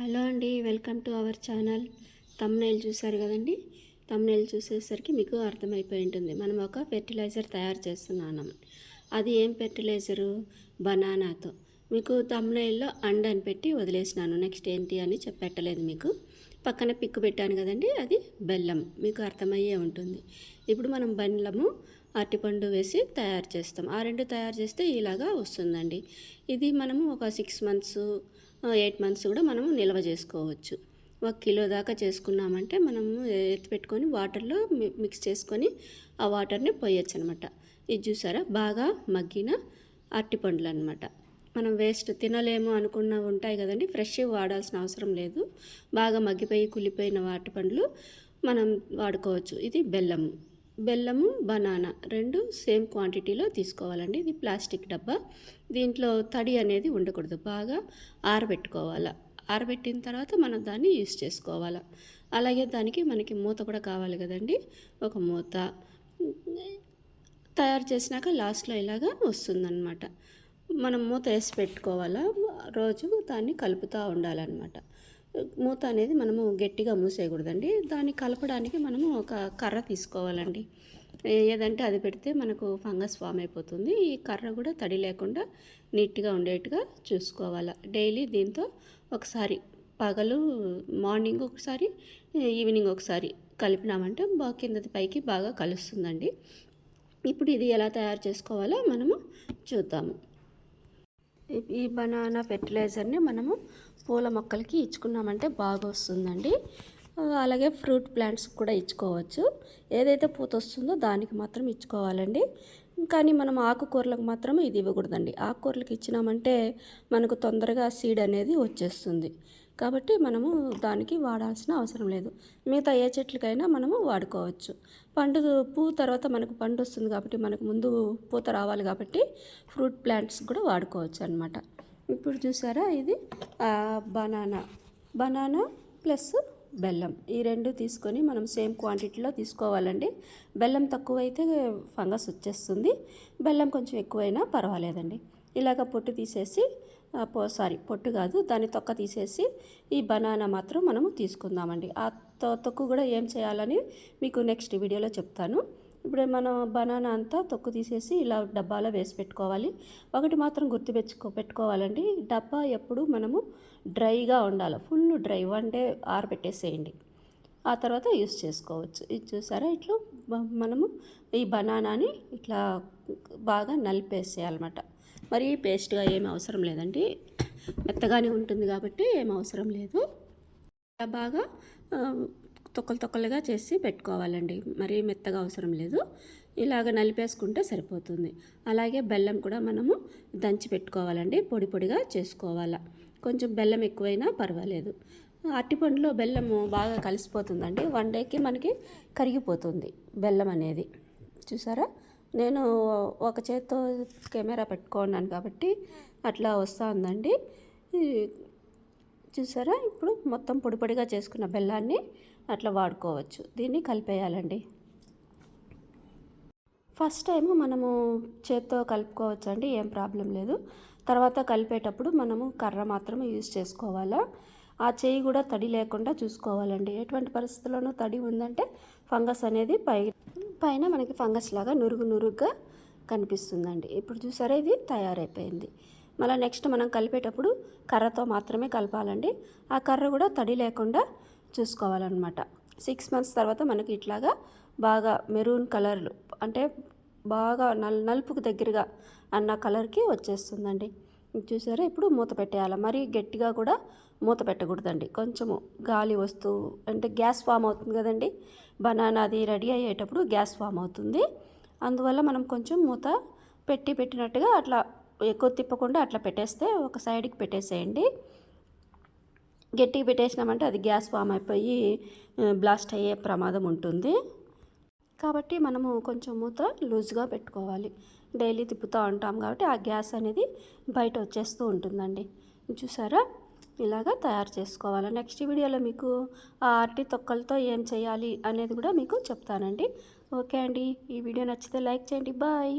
Hello అండి welcome to our channel. Thumbnail చూసారు కదండి? తమ్నైల్ చూసేసరికి మీకు అర్థమైపోయి ఉంటుంది. మనం ఒక ఫెర్టిలైజర్ తయారు చేస్తున్నాను అది ఏం ఫెర్టిలైజరు? బనానాతో. మీకు తమ్నైల్లో అండ్ అని పెట్టి వదిలేసినాను. నెక్స్ట్ ఏంటి అని చెప్పెట్టలేదు మీకు. పక్కన పిక్కు పెట్టాను కదండి అది బెల్లం. మీకు అర్థమయ్యే ఉంటుంది. ఇప్పుడు మనం బెల్లము అరటిపండు వేసి తయారు చేస్తాం. ఆ రెండు తయారు చేస్తే ఇలాగా వస్తుందండి. ఇది మనము ఒక సిక్స్ మంత్స్ ఎయిట్ మంత్స్ కూడా మనము నిల్వ చేసుకోవచ్చు. ఒక కిలో దాకా చేసుకున్నామంటే మనము ఎత్తి పెట్టుకొని వాటర్లో మిక్స్ చేసుకొని ఆ వాటర్ని పోయొచ్చు అనమాట ఇది చూసారా? బాగా మగ్గిన అరటిపండ్లు అనమాట మనం వేస్ట్ తినలేము అనుకున్న ఉంటాయి కదండి ఫ్రెష్ వాడాల్సిన అవసరం లేదు. బాగా మగ్గిపోయి కులిపోయిన అరటిపండ్లు మనం వాడుకోవచ్చు. ఇది బెల్లము. బెల్లము బనానా రెండు సేమ్ క్వాంటిటీలో తీసుకోవాలండి. ఇది ప్లాస్టిక్ డబ్బా. దీంట్లో తడి అనేది ఉండకూడదు. బాగా ఆరబెట్టుకోవాలి. ఆరబెట్టిన తర్వాత మనం దాన్ని యూస్ చేసుకోవాలి. అలాగే దానికి మనకి మూత కూడా కావాలి కదండి. ఒక మూత. తయారు చేసినాక లాస్ట్లో ఇలాగా వస్తుందన్నమాట. మనం మూత వేసి పెట్టుకోవాలా. రోజు దాన్ని కలుపుతూ ఉండాలన్నమాట. మూత అనేది మనము గట్టిగా మూసేయకూడదండి. దాన్ని కలపడానికి మనము ఒక కర్ర తీసుకోవాలండి. ఏదంటే అది పెడితే మనకు ఫంగస్ ఫామ్ అయిపోతుంది. ఈ కర్ర కూడా తడి లేకుండా నీట్గా ఉండేట్టుగా చూసుకోవాలి. డైలీ దీంతో ఒకసారి పగలు మార్నింగ్ ఒకసారి ఈవినింగ్ ఒకసారి కలిపినామంటే బాగా కిందది పైకి బాగా కలుస్తుందండి. ఇప్పుడు ఇది ఎలా తయారు చేసుకోవాలో మనము చూద్దాము. ఈ బనానా ఫెర్టిలైజర్ని మనము పూల మొక్కలకి ఇచ్చుకున్నామంటే బాగా వస్తుందండి అలాగే ఫ్రూట్ ప్లాంట్స్ కూడా ఇచ్చుకోవచ్చు. ఏదైతే పూత వస్తుందో దానికి మాత్రం ఇచ్చుకోవాలండి. కానీ మనం ఆకుకూరలకు మాత్రం ఇది ఇవ్వకూడదండి. ఆకుకూరలకు ఇచ్చినామంటే మనకు తొందరగా సీడ్ అనేది వచ్చేస్తుంది. కాబట్టి మనము దానికి వాడాల్సిన అవసరం లేదు. మిగతా ఏ చెట్లకైనా మనము వాడుకోవచ్చు. పండు పువ్వు తర్వాత మనకు పండు వస్తుంది కాబట్టి మనకు ముందు పూత రావాలి కాబట్టి ఫ్రూట్ ప్లాంట్స్ కూడా వాడుకోవచ్చు అనమాట ఇప్పుడు చూసారా ఇది? బనానా. బనానా ప్లస్ బెల్లం. ఈ రెండు తీసుకొని మనం సేమ్ క్వాంటిటీలో తీసుకోవాలండి. బెల్లం తక్కువైతే ఫంగస్ వచ్చేస్తుంది. బెల్లం కొంచెం ఎక్కువైనా పర్వాలేదండి. ఇలాగ పొట్టు తీసేసి సారీ పొట్టు కాదు దాని తొక్క తీసేసి ఈ బనానా మాత్రం మనము తీసుకుందామండి. ఆ తొక్కు కూడా ఏం చేయాలని మీకు నెక్స్ట్ వీడియోలో చెప్తాను. ఇప్పుడు మనం బనానా అంతా తొక్కు తీసేసి ఇలా డబ్బాలో వేసి పెట్టుకోవాలి. ఒకటి మాత్రం గుర్తు పెట్టుకో పెట్టుకోవాలండి. డబ్బా ఎప్పుడు మనము డ్రైగా ఉండాలి. ఫుల్ డ్రై వన్ డే ఆరబెట్టేసేయండి. ఆ తర్వాత యూస్ చేసుకోవచ్చు. ఇది చూసారా? ఇట్లా మనము ఈ బనానాని ఇట్లా బాగా నలిపేసేయాలన్నమాట. మరీ పేస్ట్గా ఏమి అవసరం లేదండి. మెత్తగానే ఉంటుంది కాబట్టి ఏం అవసరం లేదు. బాగా తొక్కలు తొక్కలుగా చేసి పెట్టుకోవాలండి. మరీ మెత్తగా అవసరం లేదు. ఇలాగ నలిపేసుకుంటే సరిపోతుంది. అలాగే బెల్లం కూడా మనము దంచి పెట్టుకోవాలండి. పొడి పొడిగా చేసుకోవాలా. కొంచెం బెల్లం ఎక్కువైనా పర్వాలేదు. అరటిపండులో బెల్లము బాగా కలిసిపోతుందండి. వన్ డేకి మనకి కరిగిపోతుంది బెల్లం అనేది. చూసారా? నేను ఒక చేత్తో కెమెరా పెట్టుకున్నాను కాబట్టి అట్లా వస్తూ ఉందండి చూసారా? ఇప్పుడు మొత్తం పొడిపొడిగా చేసుకున్న బెల్లాన్ని అట్లా వాడుకోవచ్చు. దీన్ని కలిపేయాలండి. ఫస్ట్ టైము మనము చేత్తో కలుపుకోవచ్చు అండి ఏం ప్రాబ్లం లేదు. తర్వాత కలిపేటప్పుడు మనము కర్ర మాత్రం యూజ్ చేసుకోవాలా? ఆ చేయి కూడా తడి లేకుండా చూసుకోవాలండి. ఎటువంటి పరిస్థితుల్లోనూ తడి ఉందంటే ఫంగస్ అనేది పై పైన మనకి ఫంగస్ లాగా నురుగు నురుగ్గా కనిపిస్తుందండి. ఇప్పుడు చూసారా ఇది తయారైపోయింది. మళ్ళీ నెక్స్ట్ మనం కలిపేటప్పుడు కర్రతో మాత్రమే కలపాలండి. ఆ కర్ర కూడా తడి లేకుండా చూసుకోవాలన్నమాట. సిక్స్ మంత్స్ తర్వాత మనకి ఇట్లాగా బాగా మెరూన్ కలర్లు అంటే బాగా నల్ నలుపుకు దగ్గరగా అన్న కలర్కి వచ్చేస్తుందండి. చూసారా? ఇప్పుడు మూత పెట్టేయాలి. మరీ గట్టిగా కూడా మూత పెట్టకూడదండి. కొంచెము గాలి వస్తూ అంటే గ్యాస్ ఫామ్ అవుతుంది కదండి. బనానా అది రెడీ అయ్యేటప్పుడు గ్యాస్ ఫామ్ అవుతుంది. అందువల్ల మనం కొంచెం మూత పెట్టి పెట్టినట్టుగా అట్లా ఎక్కువ తిప్పకుండా అట్లా పెట్టేస్తే ఒక సైడ్కి పెట్టేసేయండి. గట్టిగా పెట్టేసినామంటే అది గ్యాస్ ఫామ్ అయిపోయి బ్లాస్ట్ అయ్యే ప్రమాదం ఉంటుంది. కాబట్టి మనము కొంచెం మూత లూజ్గా పెట్టుకోవాలి. డైలీ తిప్పుతూ ఉంటాం కాబట్టి ఆ గ్యాస్ అనేది బయట వచ్చేస్తూ ఉంటుందండి. చూసారా? ఇలాగా తయారు చేసుకోవాలి? నెక్స్ట్ వీడియోలో మీకు ఆ అరటి తొక్కలతో ఏం చేయాలి అనేది కూడా మీకు చెప్తానండి. ఓకే అండి. ఈ వీడియో నచ్చితే లైక్ చేయండి. బాయ్.